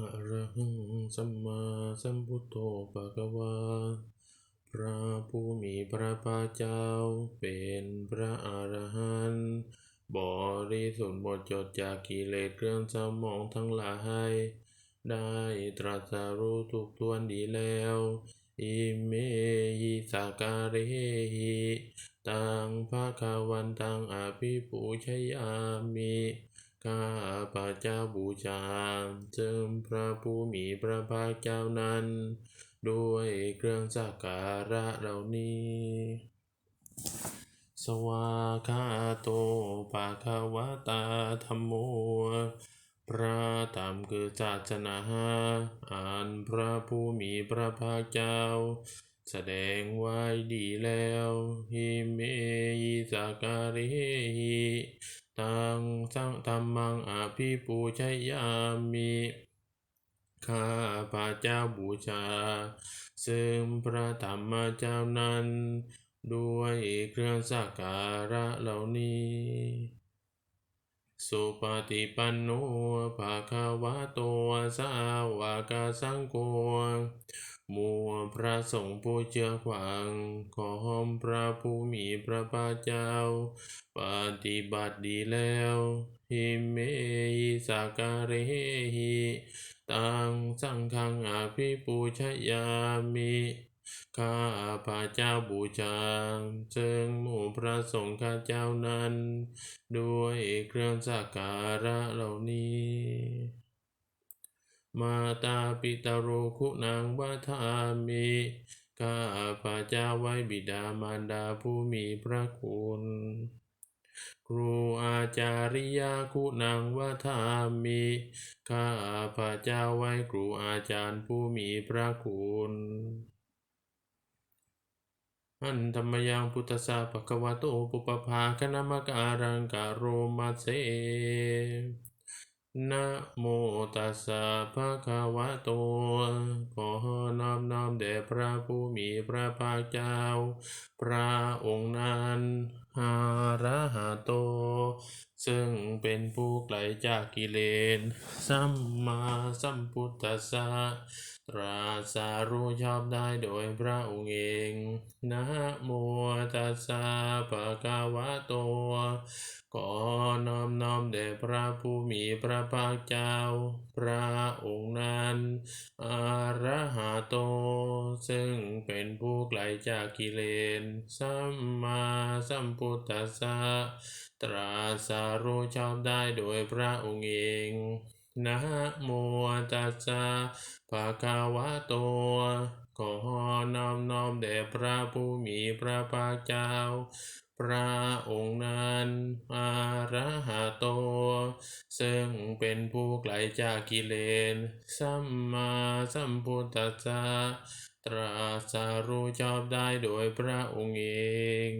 อะระหังสัมมาสัมพุทโธปะคะวา พระผู้มีพระภาคเจ้า เป็นพระอรหันต์บริสุทธิ์หมดจดจากกิเลสเครื่องเศร้าหมองทั้งหลาย ได้ตรัสรู้ทุกทวนดีแล้ว อิเมหิสาการเหิตังภาคาวันตังอภิปูชยามิ ข้าพระเจ้าบูชาจึงพระผู้มีพระภาคเจ้านั้น ด้วยเครื่องสักการะเหล่านี้ สวากาโตปะคะวตาธัมโม พระธรรมคือศาสนาอ่านพระผู้มีพระภาคเจ้า แสดงไว้ดีแล้ว หิเมหิสาการิหิ ตังสังธรรมังอภิปูชยามิข้าพระเจ้าบูชา ซึ่งพระธรรมเจ้านั้น ด้วยเครื่องสักการะเหล่านี้ สุปฏิปันโนภาคะวะโตสาวกสังโฆ มัวพระสงฆ์ผู้เชื่อฟังของพระผู้มีพระภาคเจ้า ปฏิบัติดีแล้วหิเมหิสาการเหิตังสังฆังอภิปูชยามิข้าพระเจ้าบูชาจึงหมู่พระสงฆ์ข้าเจ้านั้น ด้วยเครื่องสักการะเหล่านี้ มาตาปิตาโรคุณังวัฏามิข้าพระเจ้าไว้บิดามารดาผู้มีพระคุณ ครูอาจาริยาคุณังวัฏามิข้าพระเจ้าไว้ครูอาจารย์ผู้มีพระคุณอันธรรมยังพุทธสสะปะคะวะโตปุปภาคณมการังกะโรมาเซ นะโมตัสสะภะคะวะโต ขอนอบน้อมแด่พระผู้มีพระภาคเจ้า พระองค์นั้นหา ซึ่งเป็นผู้ไกลจากกิเลส สัมมาสัมพุทธัสสะ ตรัสรู้ชอบได้โดยพระองค์เอง นะโมตัสสะภะคะวะโตขอนอบน้อมแด่พระผู้มีพระภาคเจ้า พระองค์นั้น อาระหะโต ซึ่งเป็นผู้ไกลจากกิเลสสัมมาสัมพุทธัสสะตรัสรู้ชอบได้โดยพระองค์เองนะโมตัสสะภะคะวะโตขอนอบน้อมแด่พระผู้มีพระภาคเจ้า พระองค์นั้นอาระหะโต ซึ่งเป็นผู้ไกลจากกิเลสสัมมาสัมพุทธัสสะ ตรัสรู้ชอบได้โดยพระองค์เอง